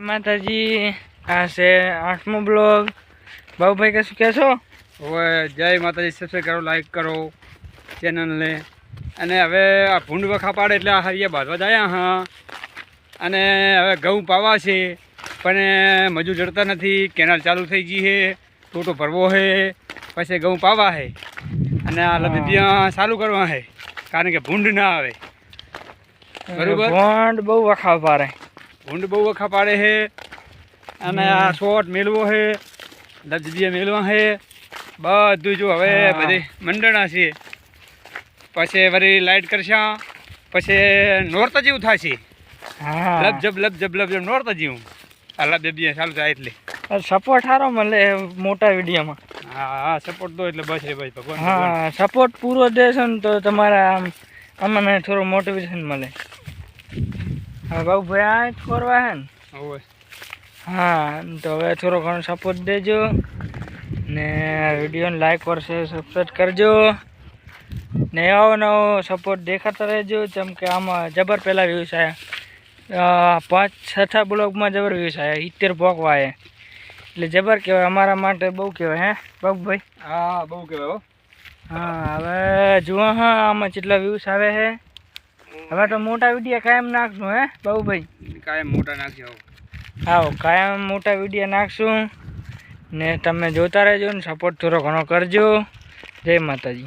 માતાજી આ છે આઠમો બ્લોગ. બાબુભાઈ કશું કહેશો? હવે જય માતાજી સબસ્ક્રાઈબ કરો લાઈક કરો ચેનલને. અને હવે આ ભૂંડ વખા પાડે એટલે આ હરિયા બાંધવા જાય હા. અને હવે ઘઉં પાવા છે પણ મજૂર જડતા નથી. કેનાલ ચાલુ થઈ ગઈ છે ટોટો ભરવો છે પછી ઘઉં પાવા છે. અને આ લબિયા ચાલુ કરવા છે કારણ કે ભૂંડ ના આવે. બરોબર. ભૂંડ બહુ વખાવ પારે ભૂંડ બહુ વખા પાડે છે અને આ શોટ મેળવો છે લબજબિયા મેળવા છે બધું જો હવે. બધી મંડળા છે. પછી વળી લાઈટ કરશા પછી નોરત જેવું થશે. લબ જબ લબ જબ લબ જબ નોરત જેવું. આ લબજબિયા ચાલુ થાય એટલે. સપોર્ટ સારો મળે મોટા વિડીયોમાં. હા હા સપોર્ટ દો એટલે બસ રે ભાઈ ભગવાન. હા સપોર્ટ પૂરો દેશો ને તો તમારા આમ અમને થોડું મોટિવેશન મળે. હા બાબુભાઈ આ જ કરવા હે ને? હવે. હા તો હવે થોડો ઘણો સપોર્ટ દેજો ને વિડીયોને લાઈક કરશે સબસ્ક્રાઈબ કરજો ને આવો નવો સપોર્ટ દેખાતા રહેજો જેમ કે આમાં જબર પહેલાં વ્યૂઝ આવ્યા પાંચ છઠ્ઠા બ્લોગમાં જબર વ્યૂઝ આવ્યા સિત્તેર પોકવા એ એટલે જબર કહેવાય અમારા માટે બહુ કહેવાય હે બાબુભાઈ? હા બહુ કહેવાય હો. હા હવે જુઓ હા આમાં કેટલા વ્યૂઝ આવે છે હવે તો મોટા વીડિયો કાયમ નાખશું હે બાબુભાઈ? કાયમ મોટા નાખજો આવો. કાયમ મોટા વિડીયા નાખશું ને તમે જોતા રહેજો ને સપોર્ટ થોડો ઘણો કરજો. જય માતાજી.